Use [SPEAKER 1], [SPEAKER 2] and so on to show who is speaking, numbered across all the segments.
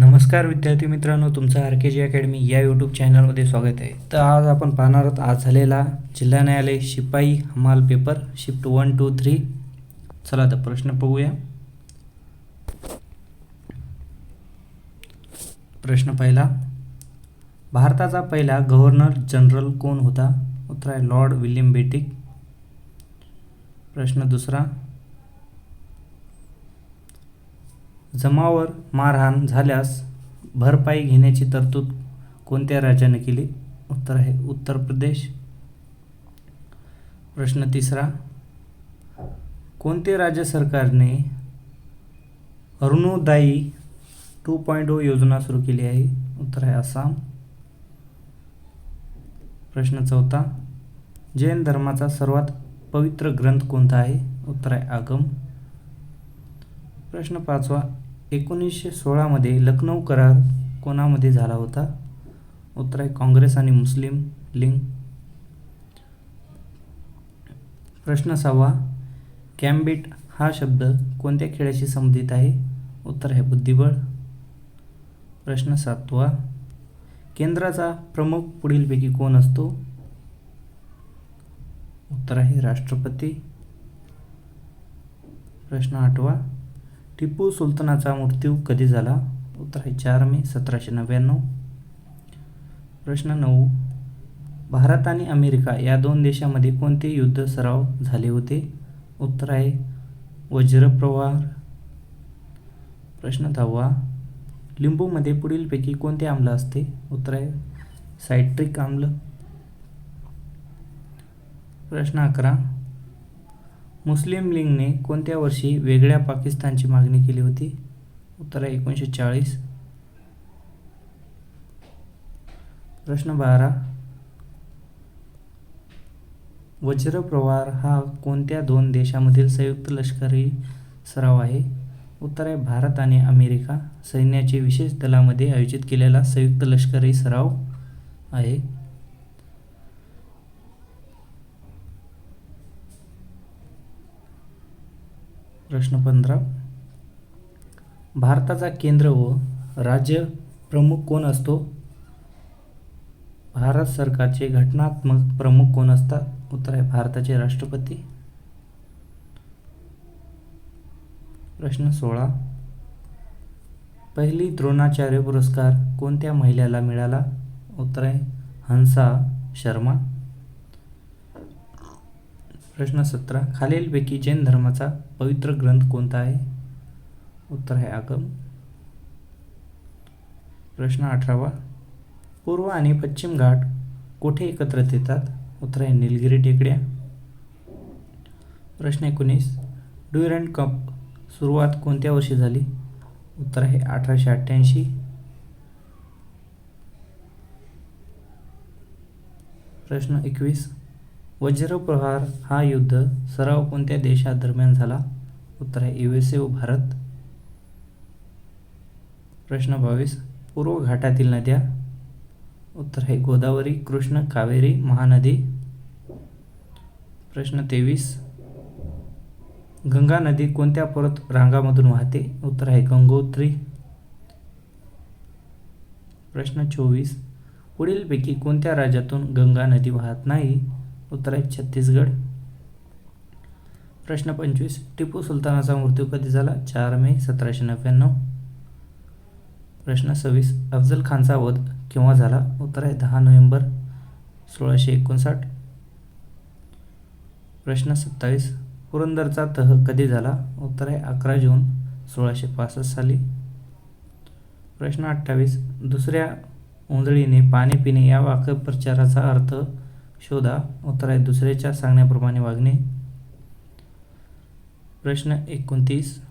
[SPEAKER 1] नमस्कार विद्यार्थी मित्रांनो तुमचं आर के जी अकॅडमी या यूट्यूब चॅनलमध्ये स्वागत आहे. तर आज आपण पाहणार आहोत आज झालेला जिल्हा न्यायालय शिपाई हमाल paper shift one two three चला तर प्रश्न बघूया. प्रश्न पहिला भारताचा पहिला गव्हर्नर जनरल कोण होता? उत्तर आहे लॉर्ड विल्यम बेटिक. प्रश्न दुसरा जमावर मारहाण झाल्यास भरपाई घेण्याची तरतूद कोणत्या राज्याने केली? उत्तर आहे उत्तर प्रदेश. प्रश्न तिसरा. कोणते राज्य सरकारने अरुणोदायी टू पॉईंट ओ oh योजना सुरू केली आहे? उत्तर आहे आसाम. प्रश्न चौथा. जैन धर्माचा सर्वात पवित्र ग्रंथ कोणता आहे? उत्तर आहे आगम. प्रश्न पाचवा. एकोणीसशे सोळामध्ये लखनौ करार कोणामध्ये झाला होता? उत्तर आहे काँग्रेस आणि मुस्लिम लिंग. प्रश्न सहावा कॅम्बिट हा शब्द कोणत्या खेळाशी संबंधित आहे? उत्तर आहे बुद्धिबळ. प्रश्न सातवा केंद्राचा प्रमुख पुढीलपैकी कोण असतो? उत्तर आहे राष्ट्रपती. प्रश्न आठवा टिपू सुलतानाचा मृत्यू कधी झाला? उत्तर आहे चार मे सतराशे नव्याण्णव. प्रश्न नऊ. भारत आणि अमेरिका या दोन देशामध्ये कोणते युद्ध सराव झाले होते? उत्तर आहे वज्रप्रवार प्रश्न दहावा. लिंबूमध्ये पुढीलपैकी कोणते आम्ल असते? उत्तर आहे सायट्रिक आम्ल. प्रश्न अकरा. मुस्लिम लीगने कोणत्या वर्षी वेगळ्या पाकिस्तानची मागणी केली होती? उत्तर आहे एकोणीसशे चाळीस. प्रश्न बारा. वज्रप्रवार हा कोणत्या दोन देशामधील संयुक्त लष्करी सराव आहे? उत्तर आहे भारत आणि अमेरिका. सैन्याचे विशेष दलामध्ये आयोजित केलेला संयुक्त लष्करी सराव आहे. प्रश्न पंधरा. भारताचा केंद्र व राज्य प्रमुख कोण असतो? भारत सरकारचे घटनात्मक प्रमुख कोण असतात? उत्तर आहे भारताचे राष्ट्रपती. प्रश्न सोळा. पहिली द्रोणाचार्य पुरस्कार कोणत्या महिलेला मिळाला? उत्तर आहे हंसा शर्मा. प्रश्न सतरा. खालीलपैकी जैन धर्माचा पवित्र ग्रंथ कोणता आहे? उत्तर आहे आगम. प्रश्न अठरावा. पूर्व आणि पश्चिम घाट कोठे एकत्रित येतात? उत्तर आहे निलगिरी टेकड्या. प्रश्न एकोणीस. ड्युरंट कप सुरुवात कोणत्या वर्षी झाली? उत्तर आहे अठराशे अठ्ठ्याऐंशी. प्रश्न एकवीस. वज्रप्रहार हा युद्ध सराव कोणत्या देशादरम्यान झाला? उत्तर आहे यू एस ए व भारत. प्रश्न बावीस पूर्व घाटातील नद्या. उत्तर आहे गोदावरी कृष्ण कावेरी महानदी. प्रश्न तेवीस गंगा नदी कोणत्या पर्वत रांगामधून वाहते? उत्तर आहे गंगोत्री. प्रश्न चोवीस पुढीलपैकी कोणत्या राज्यातून गंगा नदी वाहत नाही? उत्तर आहे छत्तीसगड. प्रश्न पंचवीस टिपू सुलतानाचा मृत्यू कधी झाला? चार मे सतराशे नव्याण्णव. प्रश्न सव्वीस अफजल खानचा वध केव्हा झाला? उत्तर आहे दहा नोव्हेंबर सोळाशे एकोणसाठ. प्रश्न सत्तावीस पुरंदरचा तह कधी झाला? उत्तर आहे अकरा जून सोळाशे पासष्ट साली. प्रश्न अठ्ठावीस दुसऱ्या उंजळीने पाणी पिणे या वाक्यप्रचाराचा अर्थ शोधा. उत्तर आहे दुसऱ्याच्या सांगण्याप्रमाणे वागणे. प्रश्न एकोणतीस.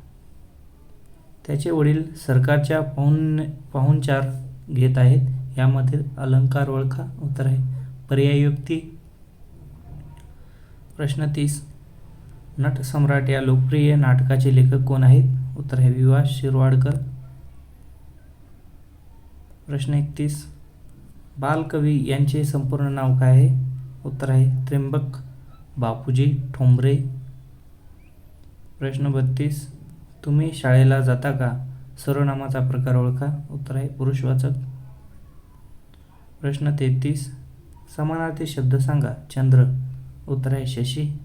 [SPEAKER 1] त्याचे वडील सरकारच्या पाहुण पाहुणचार घेत आहेत. यामध्ये अलंकार ओळखा उत्तर आहे पर्याययुक्ती. प्रश्न तीस. नटसम्राट या लोकप्रिय नाटकाचे लेखक कोण आहेत? उत्तर आहे विवा शिरवाडकर. प्रश्न एकतीस. बालकवी यांचे संपूर्ण नाव काय आहे? उत्तर आहे त्र्यंबक बापूजी ठोंबरे. प्रश्न बत्तीस तुम्ही शाळेला जाता का? सर्वनामाचा प्रकार ओळखा. उत्तर आहे पुरुषवाचक प्रश्न तेहतीस समानार्थी शब्द सांगा चंद्र. उत्तर आहे शशी.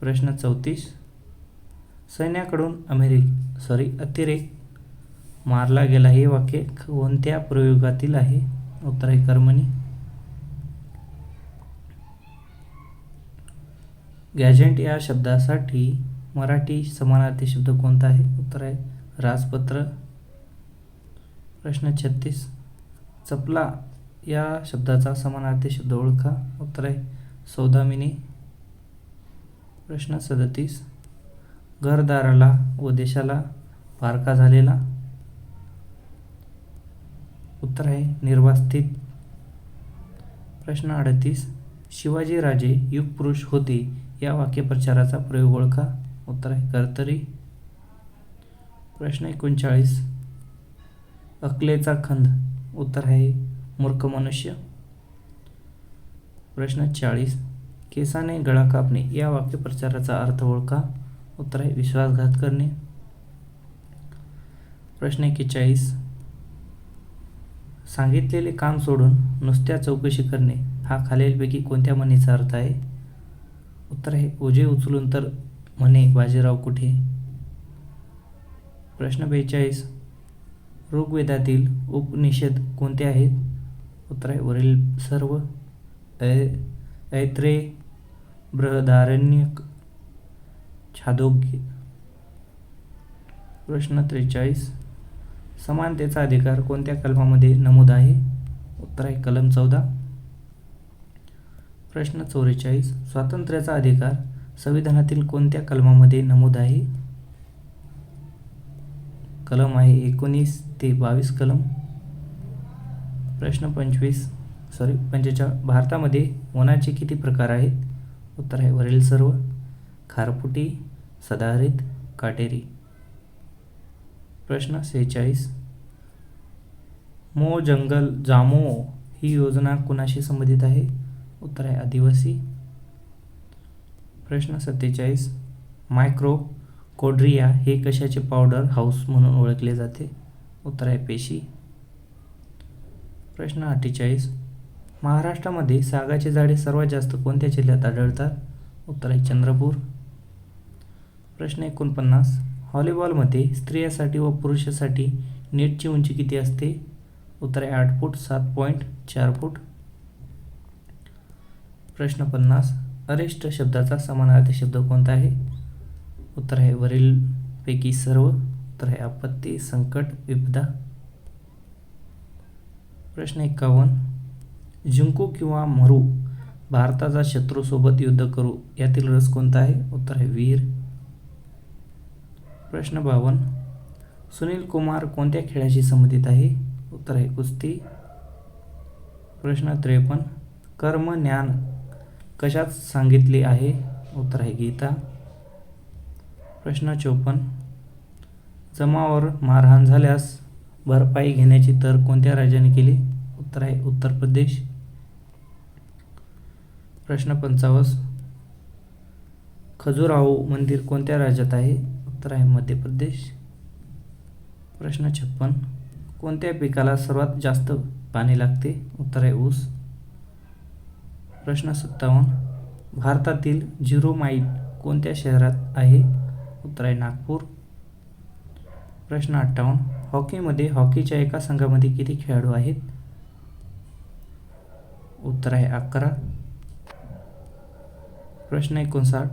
[SPEAKER 1] प्रश्न चौतीस सैन्याकडून अमेरिक सॉरी अतिरेक. मारला गेला हे वाक्य कोणत्या प्रयोगातील आहे? उत्तर आहे कर्मणी. गॅजेंट या शब्दासाठी मराठी समानार्थी शब्द कोणता आहे? उत्तर आहे राजपत्र. प्रश्न छत्तीस. चपला या शब्दाचा समानार्थी शब्द ओळखा. उत्तर आहे सौदामिनी. प्रश्न सदतीस. घरदाराला व देशाला फारका झालेला. उत्तर आहे निर्वास्थित प्रश्न अडतीस. शिवाजीराजे युगपुरुष होते या वाक्यप्रचाराचा प्रयोग ओळखा. उत्तर आहे कर्तरी. प्रश्न एकोणचाळीस. अकलेचा खंद. उत्तर आहे मूर्ख मनुष्य. प्रश्न चाळीस. केसाने गळा कापणे या वाक्यप्रचाराचा अर्थ ओळखा. उत्तर आहे विश्वासघात करणे. प्रश्न एकेचाळीस. सांगितलेले काम सोडून नुसत्या चौकशी करणे हा खालीलपैकी कोणत्या म्हणीचा अर्थ आहे? उत्तर आहे ओझे उचलून तर म्हणे बाजीराव कुठे? प्रश्न बेचाळीस. ऋग्वेदातील उपनिषद कोणते आहेत? उत्तर आहे वरील सर्व. ऐ ऐत्रे बृहदारण्यक छादोग्य. प्रश्न त्रेचाळीस. समानतेचा अधिकार कोणत्या कलमामध्ये नमूद आहे? उत्तर आहे कलम चौदा. प्रश्न चौवेचाळीस स्वातंत्र्याचा अधिकार. संविधानातील कोणत्या कलमामध्ये नमूद आहे? कलम आहे एकोणीस ते बावीस कलम. प्रश्न पंचवीस. सॉरी पंचेचाळ भारतामध्ये वनाचे किती प्रकार आहेत? उत्तर आहे वरील सर्व. खारफुटी सदाहरित काटेरी. प्रश्न सेहेचाळीस. मो जंगल जामो ही योजना कुणाशी संबंधित आहे? उत्तर आहे आदिवासी. प्रश्न सत्तेचाळीस. मायक्रो कोड्रिया हे कशाचे पावडर हाऊस म्हणून ओळखले जाते? उत्तर आहे पेशी. प्रश्न अठ्ठेचाळीस. महाराष्ट्रामध्ये सागाचे झाडे सर्वात जास्त कोणत्या जिल्ह्यात आढळतात? उत्तर आहे चंद्रपूर. प्रश्न एकोणपन्नास. हॉलीबॉलमध्ये स्त्रियासाठी व पुरुषासाठी नेटची उंची किती असते? उत्तर आहे आठ फूट सात पॉईंट चार फूट. प्रश्न पन्नास. अरिष्ट शब्दाचा समानार्थी शब्द कोणता आहे? उत्तर आहे वरीलपैकी सर्व. उत्तर आहे आपत्ती संकट विपदा. प्रश्न एकावन्न. जिंकू किंवा मरू भारताचा शत्रूसोबत युद्ध करू यातील रस कोणता आहे? उत्तर आहे वीर. प्रश्न बावन्न. सुनील कुमार कोणत्या खेळाशी संबंधित आहे? उत्तर आहे कुस्ती. प्रश्न त्रेपन्न. कर्म ज्ञान कशात सांगितले आहे? उत्तर आहे गीता. प्रश्न चोपन्न. जमावर मारहाण झाल्यास भरपाई घेण्याची तर कोणत्या राज्याने केली? उत्तर आहे उत्तर प्रदेश. प्रश्न पंचावन्न. खजुराहो मंदिर कोणत्या राज्यात आहे? उत्तर आहे मध्य प्रदेश. प्रश्न छप्पन. कोणत्या पिकाला सर्वात जास्त पाणी लागते? उत्तर आहे ऊस. प्रश्न सत्तावन्न. भारतातील झिरो माईल कोणत्या शहरात आहे? उत्तर आहे नागपूर. प्रश्न अठ्ठावन्न. हॉकीमध्ये हॉकीच्या एका संघामध्ये किती खेळाडू आहेत? उत्तर आहे अकरा. प्रश्न एकोणसाठ.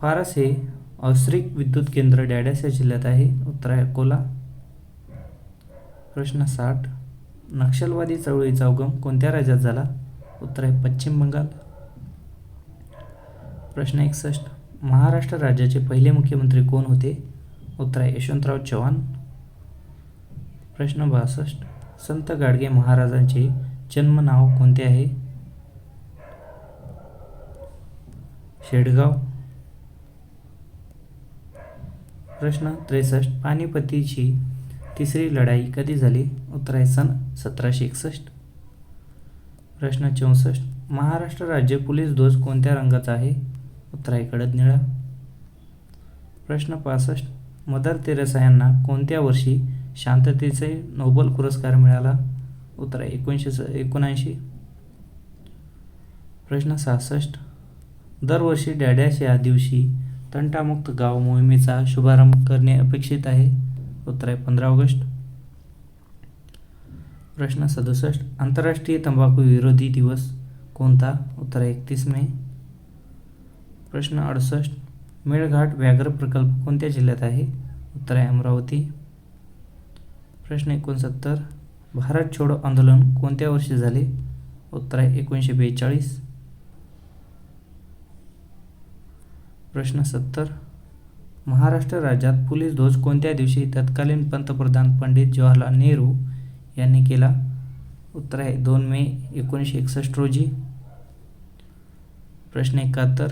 [SPEAKER 1] फारस हे औष्णिक विद्युत केंद्र डॅडस या जिल्ह्यात आहे. उत्तर आहे अकोला. प्रश्न साठ. नक्षलवादी चळवळीचा उगम कोणत्या राज्यात झाला? उत्तर आहे पश्चिम बंगाल. प्रश्न एकसष्ट. महाराष्ट्र राज्याचे पहिले मुख्यमंत्री कोण होते? उत्तर आहे यशवंतराव चव्हाण. प्रश्न बासष्ट. संत गाडगे महाराजांचे जन्म नाव कोणते आहे? शेडगाव. प्रश्न त्रेसष्ट. पानिपतीची तिसरी लढाई कधी झाली? उत्तर आहे सन सतराशे एकसष्ट. प्रश्न चौसष्ट. महाराष्ट्र राज्य पोलीस ध्वज कोणत्या रंगाचा आहे? उत्तर आहे कडद निळा. प्रश्न पासष्ट. मदर तेरेसा यांना कोणत्या वर्षी शांततेचे नोबल पुरस्कार मिळाला? उत्तर आहे एकोणीसशे स एकोणऐंशी. प्रश्न सहासष्ट. दरवर्षी डॅडॅश या दिवशी तंटामुक्त गाव मोहिमेचा शुभारंभ करणे अपेक्षित आहे? उत्तर आहे पंधरा ऑगस्ट. प्रश्न सदुसष्ट. आंतरराष्ट्रीय तंबाखू विरोधी दिवस कोणता? उत्तर एकतीस मे. प्रश्न अडुसष्ट. मेळघाट व्याघ्र प्रकल्प कोणत्या जिल्ह्यात आहे? उत्तर आहे अमरावती. प्रश्न एकोणसत्तर. भारत छोडो आंदोलन कोणत्या वर्षी झाले? उत्तर आहे एकोणीसशे बेचाळीस. प्रश्न सत्तर. महाराष्ट्र राज्यात पोलीस ध्वज कोणत्या दिवशी तत्कालीन पंतप्रधान पंडित जवाहरलाल नेहरू यांनी केला. उत्तर आहे दोन मे एकोणीसशे एकसष्ट रोजी. प्रश्न एकाहत्तर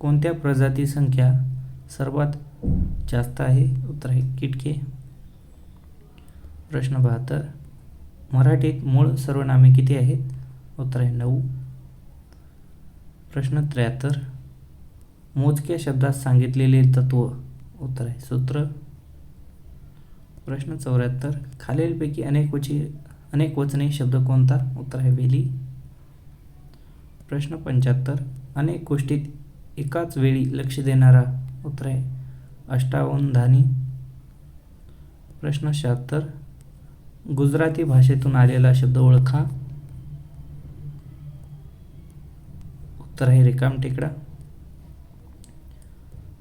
[SPEAKER 1] कोणत्या प्रजाती संख्या सर्वात जास्त आहे? उत्तर आहे किटके. प्रश्न बहात्तर मराठीत मूळ सर्वनामे किती आहेत? उत्तर आहे नऊ. प्रश्न त्र्याहत्तर मोजक्या शब्दात सांगितलेले तत्व. उत्तर आहे सूत्र. प्रश्न चौऱ्याहत्तर. खालीलपैकी अनेक वची अनेक वचने शब्द कोणता? उत्तर आहे वेली. प्रश्न पंच्याहत्तर. अनेक गोष्टीत एकाच वेळी लक्ष देणारा उत्तर आहे अष्टावधानी. प्रश्न शहात्तर. गुजराती भाषेतून आलेला शब्द ओळखा. उत्तर आहे रिकाम टेकडा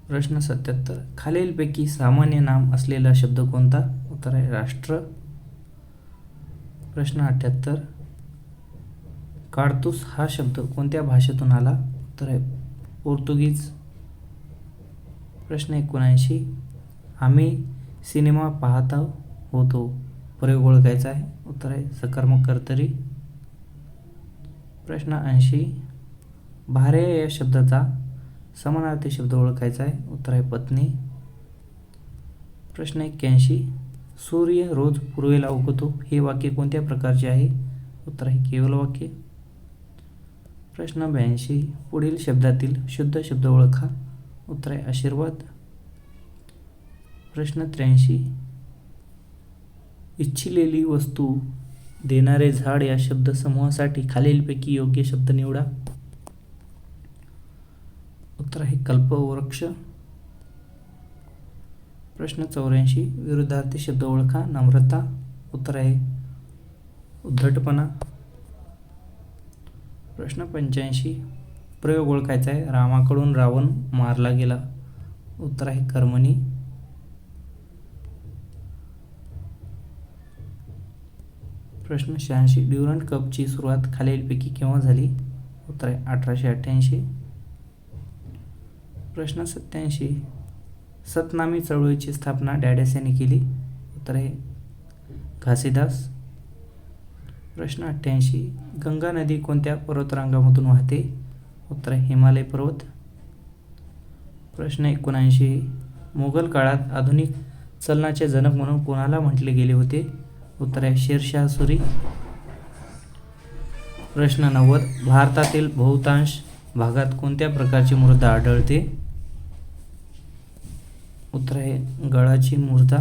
[SPEAKER 1] प्रश्न सत्याहत्तर. खालीलपैकी सामान्य नाम असलेला शब्द कोणता? उत्तर आहे राष्ट्र. प्रश्न अठ्ठ्याहत्तर काडतूस हा शब्द कोणत्या भाषेतून आला? उत्तर आहे पोर्तुगीज. प्रश्न एकोणऐंशी. आम्ही सिनेमा पाहत होतो. प्रयोग ओळखायचा आहे. उत्तर आहे सकारात्मक कर्तरी प्रश्न ऐंशी. भार्या या शब्दाचा समानार्थी शब्द ओळखायचा आहे. उत्तर आहे पत्नी. प्रश्न एक्क्याऐंशी. सूर्य रोज पूर्वेला उगवतो हे वाक्य कोणत्या प्रकारचे आहे? उत्तर आहे केवल वाक्य. प्रश्न ब्याऐंशी पुढील शब्दातील शुद्ध शब्द ओळखा. उत्तर आहे आशीर्वाद. प्रश्न त्र्याऐंशी इच्छिलेली वस्तू देणारे झाड या शब्दसमूहासाठी खालीलपैकी योग्य शब्द निवडा. उत्तर आहे कल्पवृक्ष प्रश्न चौऱ्याऐंशी विरुद्धार्थी शब्द ओळखा नम्रता उत्तर आहे. उद्धटपणा. प्रश्न पंच्याऐंशी प्रयोग ओळखायचा आहे. रामाकडून रावण मारला गेला. उत्तर आहे कर्मणी. प्रश्न शहाऐंशी ड्युरंट कपची सुरुवात खालीलपैकी केव्हा झाली? उत्तर आहे अठराशे अठ्ठ्याऐंशी. प्रश्न सत्याऐंशी सतनामी चळवळीची स्थापना डॅडॅस यांनी केली. उत्तर आहे घासीदास प्रश्न अठ्ठ्याऐंशी गंगा नदी कोणत्या पर्वतरांगामधून वाहते? उत्तर आहे हिमालय पर्वत. प्रश्न एकोणऐंशी मोगल काळात आधुनिक चलनाचे जनक म्हणून कोणाला म्हटले गेले होते? उत्तर आहे शेरशाह सुरी. प्रश्न नव्वद भारतातील बहुतांश भागात कोणत्या प्रकारची मृदा आढळते? उत्तर आहे गळाची मूर्धा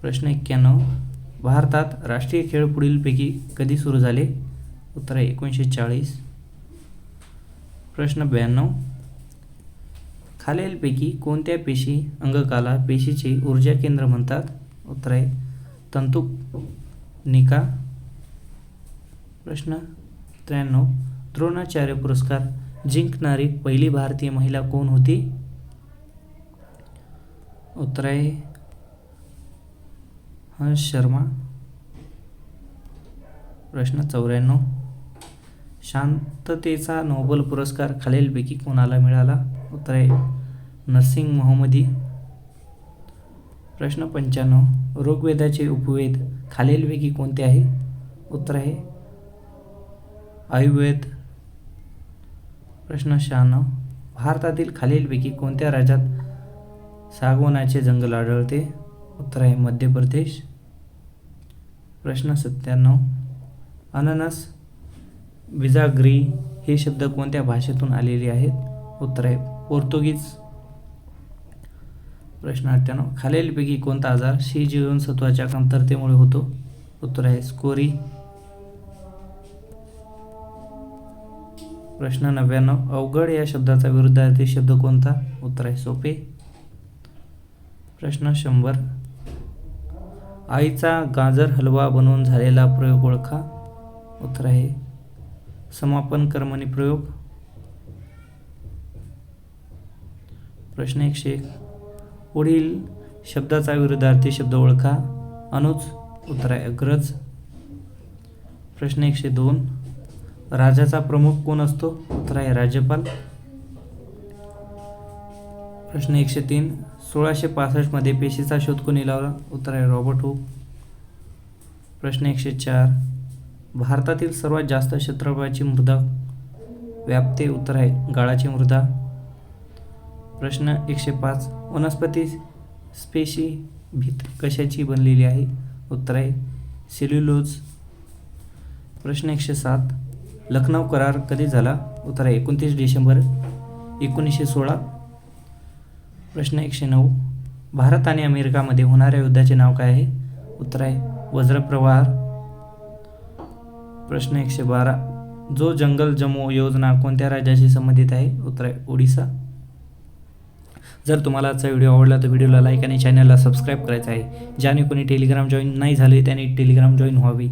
[SPEAKER 1] प्रश्न एक्क्याण्णव. भारतात राष्ट्रीय खेळ पुढीलपैकी कधी सुरू झाले? उत्तर आहे एकोणीसशे चाळीस. प्रश्न ब्याण्णव. खालीलपैकी कोणत्या पेशी अंगकाला पेशीचे ऊर्जा केंद्र म्हणतात? उत्तर आहे तंतुनिका प्रश्न त्र्याण्णव. द्रोणाचार्य पुरस्कार जिंकणारी पहिली भारतीय महिला कोण होती? उत्तर आहे हर्ष शर्मा। प्रश्न चौऱ्याण्णव. शांततेचा नोबल पुरस्कार खालीलपैकी कोणाला मिळाला? उत्तर आहे नरसिंग मोहम्मदी. प्रश्न पंच्याण्णव. ऋग्वेदाचे उपवेद खालीलपैकी कोणते आहे? उत्तर आहे आयुर्वेद. प्रश्न शहाण्णव. भारतातील खालीलपैकी कोणत्या राज्यात सागवनाचे जंगल आढळते. उत्तर आहे मध्य प्रदेश. प्रश्न सत्त्याण्णव. अननस विजाग्री हे शब्द कोणत्या भाषेतून आलेले आहेत? उत्तर आहे पोर्तुगीज. प्रश्न अठ्ठ्याण्णव. खालीलपैकी कोणता आजार शी जीवनसत्वाच्या कमतरतेमुळे होतो? उत्तर आहे स्कोरी. प्रश्न नव्याण्णव. अवघड या शब्दाचा विरुद्धार्थी शब्द कोणता? उत्तर आहे सोपे. प्रश्न शंभर. आईचा गाजर हलवा बनवून झालेला प्रयोग ओळखा. उत्तर आहे. समापन कर्मणी प्रयोग. प्रश्न एकशे एक. पुढील शब्दाचा विरुद्धार्थी शब्द ओळखा. अनुज. उत्तर आहे. अग्रज. प्रश्न एकशे दोन. राजाचा प्रमुख कोण असतो? उत्तर आहे. राज्यपाल. प्रश्न एकशे तीन. सोळाशे पासष्टमध्ये पेशीचा शोध कोणी लावला? उत्तर आहे रॉबर्ट हुक. प्रश्न एकशे चार. भारतातील सर्वात जास्त क्षेत्रफळाची मृदा व्यापते उत्तर आहे गाळाची मृदा. प्रश्न एकशे पाच. वनस्पती स्पेशी भीत कशाची बनलेली आहे? उत्तर आहे सेल्युलोज. प्रश्न एकशे सात. लखनौ करार कधी झाला? उत्तर आहे एकोणतीस डिसेंबर एकोणीसशे सोळा. प्रश्न एकशे नऊ. भारत आणि अमेरिकामध्ये होणाऱ्या युद्धाचे नाव काय आहे? उत्तर आहे वज्रप्रवार प्रश्न एकशे बारा. जो जंगल जमो योजना कोणत्या राज्याशी संबंधित आहे? उत्तर आहे ओडिसा. जर तुम्हाला आजचा व्हिडिओ आवडला तर व्हिडिओला लाईक आणि चॅनलला सबस्क्राईब करायचं आहे. ज्याने कोणी टेलिग्राम जॉईन नाही झाले त्याने टेलिग्राम जॉईन व्हावी.